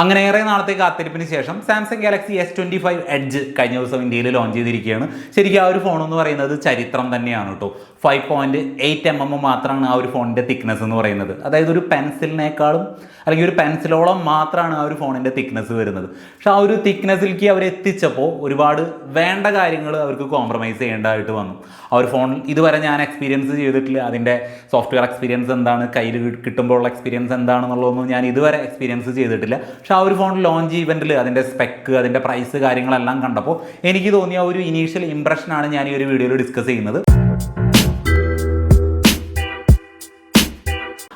അങ്ങനെ ഏറെ നാളത്തെ കാത്തിരിപ്പിന് ശേഷം Samsung Galaxy S twenty five edge കഴിഞ്ഞ ദിവസം ഇന്ത്യയിൽ ലോഞ്ച് ചെയ്തിരിക്കുകയാണ്. ശരിക്കും ആ ഒരു ഫോൺ എന്ന് പറയുന്നത് ചരിത്രം തന്നെയാണ് കേട്ടോ five point eight M M മാത്രമാണ് ആ ഒരു ഫോണിന്റെ തിക്നെസ് എന്ന് പറയുന്നത്. അതായത് ഒരു പെൻസിലിനേക്കാളും അല്ലെങ്കിൽ ഒരു പെൻസിലോളം മാത്രമാണ് ആ ഒരു ഫോണിന്റെ തിക്നെസ് വരുന്നത്. പക്ഷെ ആ ഒരു തിക്നെസ്സിലേക്ക് അവർ എത്തിച്ചപ്പോൾ ഒരുപാട് വേണ്ട കാര്യങ്ങൾ അവർക്ക് കോംപ്രമൈസ് ചെയ്യേണ്ടതായിട്ട് വന്നു. ആ ഒരു ഫോൺ ഇതുവരെ ഞാൻ എക്സ്പീരിയൻസ് ചെയ്തിട്ടില്ല. അതിന്റെ സോഫ്റ്റ്വെയർ എക്സ്പീരിയൻസ് എന്താണ്? കയ്യിൽ കിട്ടുമ്പോഴുള്ള എക്സ്പീരിയൻസ് എന്താണെന്നുള്ളതൊന്നും ഞാൻ ഇതുവരെ എക്സ്പീരിയൻസ് ചെയ്തിട്ടില്ല. പക്ഷെ ആ ഒരു ഫോൺ ലോഞ്ച് ഇവന്റിൽ അതിന്റെ സ്പെക്ക് അതിന്റെ പ്രൈസ് കാര്യങ്ങളെല്ലാം കണ്ടപ്പോൾ എനിക്ക് തോന്നിയ ഒരു ഇനീഷ്യൽ ഇംപ്രഷനാണ് ഞാൻ ഈ ഒരു വീഡിയോയിൽ ഡിസ്കസ് ചെയ്യുന്നത്.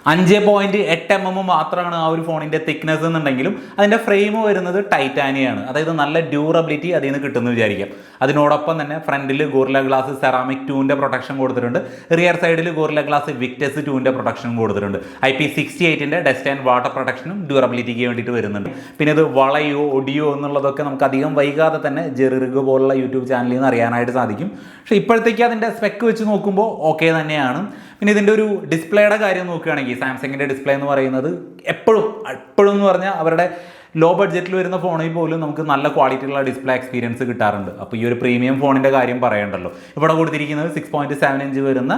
അഞ്ച് പോയിന്റ് എട്ട് എം എം മാത്രമാണ് ആ ഒരു ഫോണിന്റെ തിക്നെസ് എന്നുണ്ടെങ്കിലും അതിന്റെ ഫ്രെയിം വരുന്നത് ടൈറ്റാനിയാണ് അതായത് നല്ല ഡ്യൂറബിലിറ്റി അതിൽ നിന്ന് കിട്ടുമെന്ന് വിചാരിക്കാം. അതിനോടൊപ്പം തന്നെ ഫ്രണ്ടിൽ ഗോറില ഗ്ലാസ് സെറാമിക് ടൂവിന്റെ പ്രൊട്ടക്ഷൻ കൊടുത്തിട്ടുണ്ട്. റിയർ സൈഡിൽ ഗോറില ഗ്ലാസ് വിക്ടസ് ടൂവിന്റെ പ്രൊട്ടക്ഷൻ കൊടുത്തിട്ടുണ്ട്. ഐ പി സിക്സ്റ്റി എയ്റ്റിന്റെ ഡസ്റ്റ് ആൻഡ് വാട്ടർ പ്രൊട്ടക്ഷനും ഡ്യൂറബിലിറ്റിക്ക് വേണ്ടിയിട്ട് വരുന്നുണ്ട്. പിന്നെ ഇത് വളയോ ഒടിയോ എന്നുള്ളതൊക്കെ നമുക്ക് അധികം വൈകാതെ തന്നെ ജെറിറിഗ് പോലുള്ള യൂട്യൂബ് ചാനലിൽ നിന്ന് അറിയാനായിട്ട് സാധിക്കും. പക്ഷേ ഇപ്പോഴത്തേക്ക് അതിന്റെ സ്പെക്ക് വെച്ച് നോക്കുമ്പോൾ ഓക്കെ തന്നെയാണ്. പിന്നെ ഇതിന്റെ ഒരു ഡിസ്പ്ലേയുടെ കാര്യം നോക്കുകയാണെങ്കിൽ സാംസങ്ങിന്റെ ഡിസ്പ്ലേ എന്ന് പറയുന്നത് എപ്പോഴും എപ്പോഴും എന്ന് പറഞ്ഞാൽ അവരുടെ ലോ ബഡ്ജറ്റിൽ വരുന്ന ഫോണിൽ പോലും നമുക്ക് നല്ല ക്വാളിറ്റിയുള്ള ഡിസ്പ്ലേ എക്സ്പീരിയൻസ് കിട്ടാറുണ്ട്. അപ്പോൾ ഈ ഒരു പ്രീമിയം ഫോണിന്റെ കാര്യം പറയണ്ടല്ലോ. ഇവിടെ കൊടുത്തിരിക്കുന്നത് സിക്സ് പോയിന്റ് സെവൻ ഇഞ്ച് വരുന്ന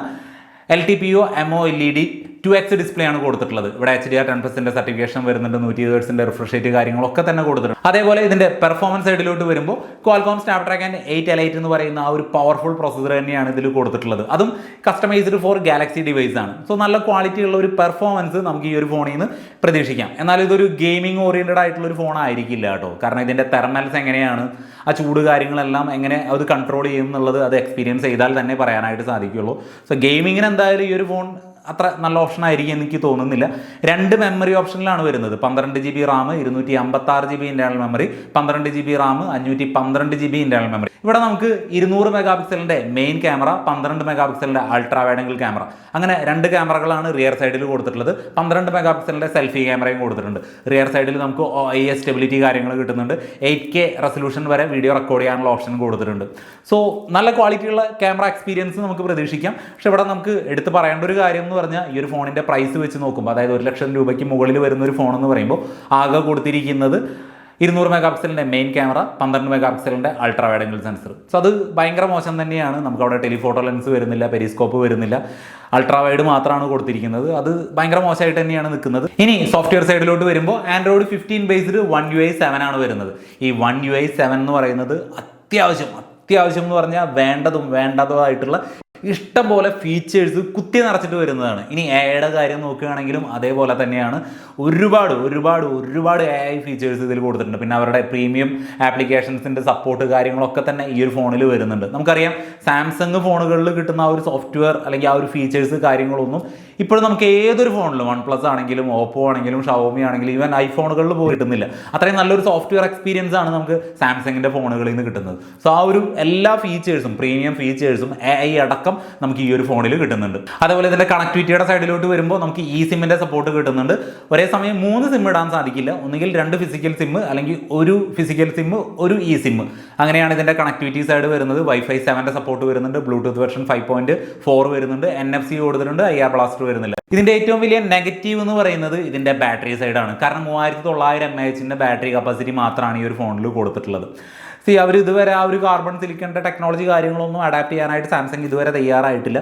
L T P O M O L E D two X display ആണ് കൊടുത്തിട്ടുള്ളത്. ഇവിടെ H D R ten percent certification വരുന്നുണ്ട് നൂറ്റി ഇരുപതിന്റെ റിഫ്രഷ് റേറ്റ് കാര്യങ്ങളൊക്കെ തന്നെ കൊടുത്തിട്ടുണ്ട്. അതേപോലെ ഇതിന്റെ പെർഫോമൻസ് സൈഡിലോട്ട് വരുമ്പോൾ ക്വാൽകോം സ്നാപ്ഡ്രാഗൺ എയ്റ്റ് എലൈറ്റ് എന്ന് പറയുന്ന ആ ഒരു പവർഫുൾ പ്രോസസർ തന്നെയാണ് ഇതിൽ കൊടുത്തിട്ടുള്ളത്. അതും കസ്റ്റമൈസ്ഡ് ഫോർ ഗാലക്സി ഡിവൈസ് ആണ്. സോ നല്ല ക്വാളിറ്റി ഉള്ള ഒരു പെർഫോമൻസ് നമുക്ക് ഈ ഒരു ഫോണിൽ നിന്ന് പ്രതീക്ഷിക്കാം. എന്നാൽ ഇതൊരു ഗെയിമിംഗ് ഓറിയന്റഡ് ആയിട്ടുള്ള ഒരു ഫോൺ ആയിരിക്കില്ല കേട്ടോ. കാരണം ഇതിന്റെ തെർമൽസ് എങ്ങനെയാണ് ആ ചൂട് കാര്യങ്ങളെല്ലാം എങ്ങനെ അത് കൺട്രോൾ ചെയ്യും എന്നുള്ളത് അത് എക്സ്പീരിയൻസ് ചെയ്താൽ തന്നെ പറയാനായിട്ട് സാധിക്കുള്ളൂ. സോ ഗെയിമിങ്ങിന് എന്തായാലും ഈ ഒരു ഫോൺ അത്ര നല്ല ഓപ്ഷൻ ആയിരിക്കും എനിക്ക് തോന്നുന്നില്ല. രണ്ട് മെമ്മറി ഓപ്ഷനിലാണ് വരുന്നത്. പന്ത്രണ്ട് ജി ബി റാം ഇരുന്നൂറ്റി അമ്പത്തി ആറ് ജി ബി ഇന്റേണൽ മെമ്മറി പന്ത്രണ്ട് ജി ബി റാം അഞ്ഞൂറ്റി പന്ത്രണ്ട് ജി ബി ഇന്റേണൽ മെമ്മറി ഇവിടെ നമുക്ക് ഇരുന്നൂറ് മെഗാ പിക്സലിന്റെ മെയിൻ ക്യാമറ പന്ത്രണ്ട് മെഗാ പിക്സലിന്റെ അൾട്രാ ആംഗിൾ ക്യാമറ അങ്ങനെ രണ്ട് ക്യാമറകളാണ് റിയർ സൈഡിൽ കൊടുത്തിട്ടുള്ളത്. പന്ത്രണ്ട് മെഗാ പിക്സലിന്റെ സെൽഫി ക്യാമറയും കൊടുത്തിട്ടുണ്ട്. റിയർ സൈഡിൽ നമുക്ക് ഐ എസ് സ്റ്റെബിലിറ്റി കാര്യങ്ങൾ കിട്ടുന്നുണ്ട്. എയ്റ്റ് കെ റെസൊല്യൂഷൻ വരെ വീഡിയോ റെക്കോർഡ് ചെയ്യാനുള്ള ഓപ്ഷൻ കൊടുത്തിട്ടുണ്ട്. സോ നല്ല ക്വാളിറ്റിയുള്ള ക്യാമറ എക്സ്പീരിയൻസ് നമുക്ക് പ്രതീക്ഷിക്കാം. പക്ഷെ ഇവിടെ നമുക്ക് എടുത്ത് പറയേണ്ട ഒരു കാര്യം എന്ന് പറഞ്ഞാൽ ഈ ഒരു ഫോണിന്റെ പ്രൈസ് വെച്ച് നോക്കുമ്പോൾ അതായത് ഒരു ലക്ഷം രൂപയ്ക്ക് മുകളിൽ വരുന്ന ഒരു ഫോൺ എന്ന് പറയുമ്പോൾ ആകെ കൊടുത്തിരിക്കുന്നത് ഇരുന്നൂറ് മെഗാ പിക്സലിന്റെ മെയിൻ ക്യാമറ പന്ത്രണ്ട് mega പിക്സലിന്റെ ultra wide angle sensor so അത് ഭയങ്കര മോശം തന്നെയാണ്. നമുക്ക് അവിടെ ടെലിഫോട്ടോ ലെൻസ് വരുന്നില്ല പെരിസ്കോപ്പ് വരുന്നില്ല. അൾട്രാ വൈഡ് മാത്രമാണ് കൊടുത്തിരിക്കുന്നത്. അത് ഭയങ്കര മോശമായിട്ട് തന്നെയാണ് നിൽക്കുന്നത്. ഇനി സോഫ്റ്റ്വെയർ സൈഡിലോട്ട് വരുമ്പോൾ Android fifteen based One U I seven ആണ് വരുന്നത്. ഈ വൺ യു ഐ സെവൻ എന്ന് പറയുന്നത് അത്യാവശ്യം അത്യാവശ്യം എന്ന് പറഞ്ഞാൽ വേണ്ടതും വേണ്ടതുമായിട്ടുള്ള ഇഷ്ടം പോലെ ഫീച്ചേഴ്സ് കുത്തി നിറച്ചിട്ട് വരുന്നതാണ്. ഇനി എയുടെ കാര്യം നോക്കുകയാണെങ്കിലും അതേപോലെ തന്നെയാണ്. ഒരുപാട് ഒരുപാട് ഒരുപാട് എ ഐ ഫീച്ചേഴ്സ് ഇതിൽ കൊടുത്തിട്ടുണ്ട്. പിന്നെ അവരുടെ പ്രീമിയം ആപ്ലിക്കേഷൻസിന്റെ സപ്പോർട്ട് കാര്യങ്ങളൊക്കെ തന്നെ ഈ ഒരു ഫോണിൽ വരുന്നുണ്ട്. നമുക്കറിയാം സാംസങ് ഫോണുകളിൽ കിട്ടുന്ന ആ ഒരു സോഫ്റ്റ്വെയർ അല്ലെങ്കിൽ ആ ഒരു ഫീച്ചേഴ്സ് കാര്യങ്ങളൊന്നും ഇപ്പോഴും നമുക്ക് ഏതൊരു ഫോണിലും വൺ പ്ലസ് ആണെങ്കിലും ഓപ്പോ ആണെങ്കിലും ഷവോമി ആണെങ്കിലും ഈവൻ ഐഫോണുകളിൽ പോയി കിട്ടുന്നില്ല. അത്രയും നല്ലൊരു സോഫ്റ്റ്വെയർ എക്സ്പീരിയൻസ് ആണ് നമുക്ക് സാംസങ്ങിന്റെ ഫോണുകളിൽ നിന്ന് കിട്ടുന്നത്. സോ ആ ഒരു എല്ലാ ഫീച്ചേഴ്സും പ്രീമിയം ഫീച്ചേഴ്സും എ ഐ അടക്കം നമുക്ക് ഈ ഒരു ഫോണിൽ കിട്ടുന്നുണ്ട്. അതേപോലെ ഇതിന്റെ കണക്ടിവിറ്റിയുടെ സൈഡിലോട്ട് വരുമ്പോൾ നമുക്ക് ഈ സിമ്മിന്റെ സപ്പോർട്ട് കിട്ടുന്നുണ്ട്. ഒരേ സമയം മൂന്ന് സിം ഇടാൻ സാധിക്കില്ല. ഒന്നുകിൽ രണ്ട് ഫിസിക്കൽ സിം അല്ലെങ്കിൽ ഒരു ഫിസിക്കൽ സിം ഒരു ഇ സിം അങ്ങനെയാണ് ഇതിന്റെ കണക്ടിവിറ്റി സൈഡ് വരുന്നത്. വൈഫൈ സെവന്റെ സപ്പോർട്ട് വരുന്നുണ്ട്. Bluetooth version five point four വരുന്നുണ്ട്. എൻ എഫ് സി കൊടുത്തിട്ടുണ്ട്. ഐ ആർ ബ്ലാസ്റ്റർ വരുന്നില്ല. ഇതിന്റെ ഏറ്റവും വലിയ നെഗറ്റീവ് എന്ന് പറയുന്നത് ഇതിന്റെ ബാറ്ററി സൈഡാണ് കാരണം മൂവായിരത്തി തൊള്ളായിരം എം എച്ചിന്റെ ബാറ്ററി കപ്പാസിറ്റി മാത്രമാണ് ഈ ഒരു ഫോണിൽ കൊടുത്തിട്ടുള്ളത്. സി അവർ ഇതുവരെ ആ ഒരു കാർബൺ സിലിക്കണിന്റെ ടെക്നോളജി കാര്യങ്ങളൊന്നും അഡാപ്റ്റ് ചെയ്യാനായിട്ട് സാംസങ് ഇതുവരെ തയ്യാറായിട്ടില്ല.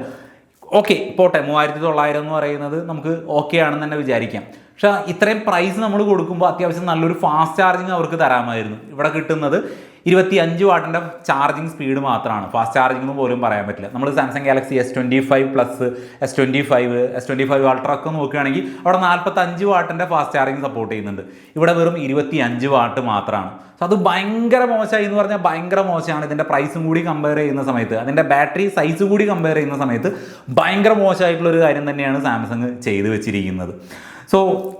ഓക്കെ പോട്ടെ മൂവായിരത്തി തൊള്ളായിരം എന്ന് പറയുന്നത് നമുക്ക് ഓക്കെ ആണെന്ന് തന്നെ വിചാരിക്കാം. പക്ഷേ ഇത്രയും പ്രൈസ് നമ്മൾ കൊടുക്കുമ്പോൾ അത്യാവശ്യം നല്ലൊരു ഫാസ്റ്റ് ചാർജിങ് അവർക്ക് തരാമായിരുന്നു. ഇവിടെ കിട്ടുന്നത് ഇരുപത്തി അഞ്ച് വാട്ടിന്റെ ചാർജിങ് സ്പീഡ് മാത്രമാണ്. ഫാസ്റ്റ് ചാർജിംഗ് എന്ന് പോലും പറയാൻ പറ്റില്ല. നമ്മൾ Samsung Galaxy S twenty five plus S twenty five S twenty five ultra ഒക്കെ നോക്കുകയാണെങ്കിൽ അവിടെ നാൽപ്പത്തഞ്ച് വാട്ടിന്റെ ഫാസ്റ്റ് ചാർജിങ് സപ്പോർട്ട് ചെയ്യുന്നുണ്ട്. ഇവിടെ വെറും ഇരുപത്തി അഞ്ച് വാട്ട് മാത്രമാണ്. സോ അത് ഭയങ്കര മോശമായി എന്ന് പറഞ്ഞാൽ ഭയങ്കര മോശമാണ്. ഇതിന്റെ പ്രൈസും കൂടി കമ്പയർ ചെയ്യുന്ന സമയത്ത് അതിന്റെ ബാറ്ററി സൈസ് കൂടി കമ്പയർ ചെയ്യുന്ന സമയത്ത് ഭയങ്കര മോശമായിട്ടുള്ളൊരു കാര്യം തന്നെയാണ് സാംസങ് ചെയ്തു വെച്ചിരിക്കുന്നത്. സോ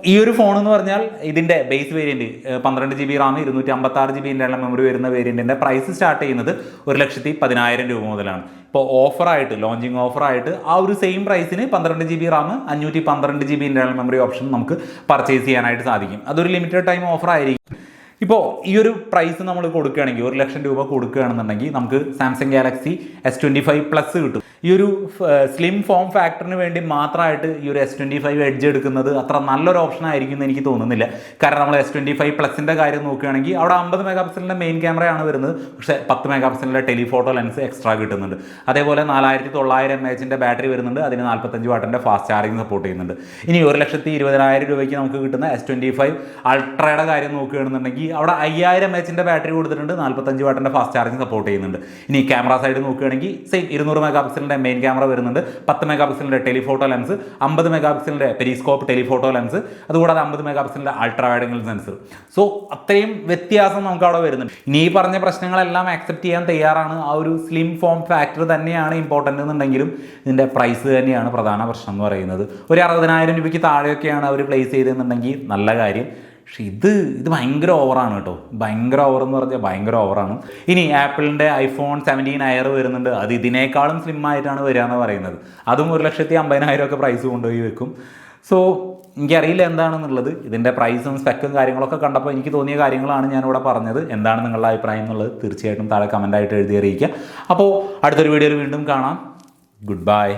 ഈ ഒരു ഫോൺ എന്ന് പറഞ്ഞാൽ ഇതിന്റെ ബേസ് വേരിയന്റ് പന്ത്രണ്ട് ജി ബി റാം ഇരുന്നൂറ്റി അമ്പത്തി ആറ് ജി ബി ഇന്റർണൽ മെമ്മറി വരുന്ന വേരിയന്റിന്റെ പ്രൈസ് സ്റ്റാർട്ട് ചെയ്യുന്നത് ഒരു ലക്ഷത്തി പതിനായിരം രൂപ മുതലാണ്. ഇപ്പോൾ ഓഫറായിട്ട് ലോഞ്ചിങ് ഓഫറായിട്ട് ആ ഒരു സെയിം പ്രൈസിന് പന്ത്രണ്ട് ജി ബി റാം അഞ്ഞൂറ്റി പന്ത്രണ്ട് G B internal memory option നമുക്ക് പർച്ചേസ് ചെയ്യാനായിട്ട് സാധിക്കും. അതൊരു ലിമിറ്റഡ് ടൈം ഓഫർ ആയിരിക്കും. ഇപ്പോൾ ഈ ഒരു പ്രൈസ് നമ്മൾ കൊടുക്കുകയാണെങ്കിൽ ഒരു ലക്ഷം രൂപ കൊടുക്കുകയാണെന്നുണ്ടെങ്കിൽ നമുക്ക് Samsung Galaxy S twenty five plus കിട്ടും. ഈ ഒരു സ്ലിം ഫോം ഫാക്ടറിന് വേണ്ടി മാത്രമായിട്ട് ഈ ഒരു എസ് ട്വന്റി ഫൈവ് എഡ്ജ് എടുക്കുന്നത് അത്ര നല്ലൊരു ഓപ്ഷൻ ആയിരിക്കും എന്ന് എനിക്ക് തോന്നുന്നില്ല. കാരണം നമ്മൾ എസ് ട്വന്റി ഫൈവ് പ്ലസിന്റെ കാര്യം നോക്കുകയാണെങ്കിൽ അവിടെ അമ്പത് മെഗാ പിക്സലിന്റെ മെയിൻ ക്യാമറയാണ് വരുന്നത്. പക്ഷേ പത്ത് മെഗാ പിക്സലിന്റെ ടെലിഫോട്ടോ ലെൻസ് എക്സ്ട്രാ കിട്ടുന്നുണ്ട്. അതേപോലെ നാലായിരത്തി തൊള്ളായിരം എം എച്ചിന്റെ ബാറ്ററി വരുന്നുണ്ട്. അതിന് നാൽപ്പത്തഞ്ച് വാട്ടിന്റെ ഫാസ്റ്റ് ചാർജിങ് സപ്പോർട്ട് ചെയ്യുന്നുണ്ട്. ഇനി ഒരു ലക്ഷത്തി ഇരുപതിനായിരം രൂപയ്ക്ക് നമുക്ക് കിട്ടുന്ന എസ് ട്വന്റി ഫൈവ് അൾട്രയുടെ കാര്യം നോക്കുകയാണെന്നുണ്ടെങ്കിൽ അവിടെ അയ്യായിരം എം എച്ചിന്റെ ബാറ്ററി കൊടുത്തിട്ടുണ്ട്. നാൽപ്പത്തഞ്ച് വാട്ടിന്റെ ഫാസ്റ്റ് ചാർജിങ് സപ്പോർട്ട് ചെയ്യുന്നുണ്ട്. ഇനി ക്യാമറ സൈഡ് നോക്കുകയാണെങ്കിൽ സെയിം ഇരുന്നൂറ് മെഗാ പിക്സലിന്റെ മെയിൻ ക്യാമറ വരുന്നുണ്ട്. പത്ത് മെഗാ പിക്സലിന്റെ ടെലിഫോട്ടോ ലെൻസ് അമ്പത് മെഗാ പിക്സലിന്റെ പെരിസ്കോപ്പ് ടെലിഫോട്ടോ ലെൻസ് അതുകൂടാതെ അമ്പത് mega പിക്സലിന്റെ ultra wide angle sensor so അത്രയും വ്യത്യാസം നമുക്ക് അവിടെ വരുന്നുണ്ട്. ഇനി ഈ പറഞ്ഞ പ്രശ്നങ്ങളെല്ലാം ആക്സെപ്റ്റ് ചെയ്യാൻ തയ്യാറാണ്. ആ ഒരു സ്ലിം ഫോം ഫാക്ടർ തന്നെയാണ് ഇമ്പോർട്ടന്റ് എന്നുണ്ടെങ്കിലും ഇതിന്റെ പ്രൈസ് തന്നെയാണ് പ്രധാന പ്രശ്നം എന്ന് പറയുന്നത്. ഒരു അറുപതിനായിരം രൂപയ്ക്ക് താഴെയൊക്കെയാണ് അവർ പ്ലേസ് ചെയ്തതെന്നുണ്ടെങ്കിൽ നല്ല കാര്യം. പക്ഷെ ഇത് ഇത് ഭയങ്കര ഓവറാണ് കേട്ടോ. ഭയങ്കര ഓവർ എന്ന് പറഞ്ഞാൽ ഭയങ്കര ഓവറാണ് ഇനി ആപ്പിളിന്റെ ഐഫോൺ സെവന്റീൻ അയർ വരുന്നുണ്ട്. അത് ഇതിനേക്കാളും സ്ലിം ആയിട്ടാണ് വരിക എന്ന് പറയുന്നത്. അതും ഒരു ലക്ഷത്തി അമ്പതിനായിരം ഒക്കെ പ്രൈസ് കൊണ്ടുപോയി വെക്കും. സോ എനിക്കറിയില്ല എന്താണെന്നുള്ളത്. ഇതിന്റെ പ്രൈസും സ്പെക്കും കാര്യങ്ങളൊക്കെ കണ്ടപ്പോൾ എനിക്ക് തോന്നിയ കാര്യങ്ങളാണ് ഞാനിവിടെ പറഞ്ഞത്. എന്താണ് നിങ്ങളുടെ അഭിപ്രായം എന്നുള്ളത് തീർച്ചയായിട്ടും താഴെ കമന്റായിട്ട് എഴുതി അറിയിക്കുക. അപ്പോൾ അടുത്തൊരു വീഡിയോയിൽ വീണ്ടും കാണാം. Good bye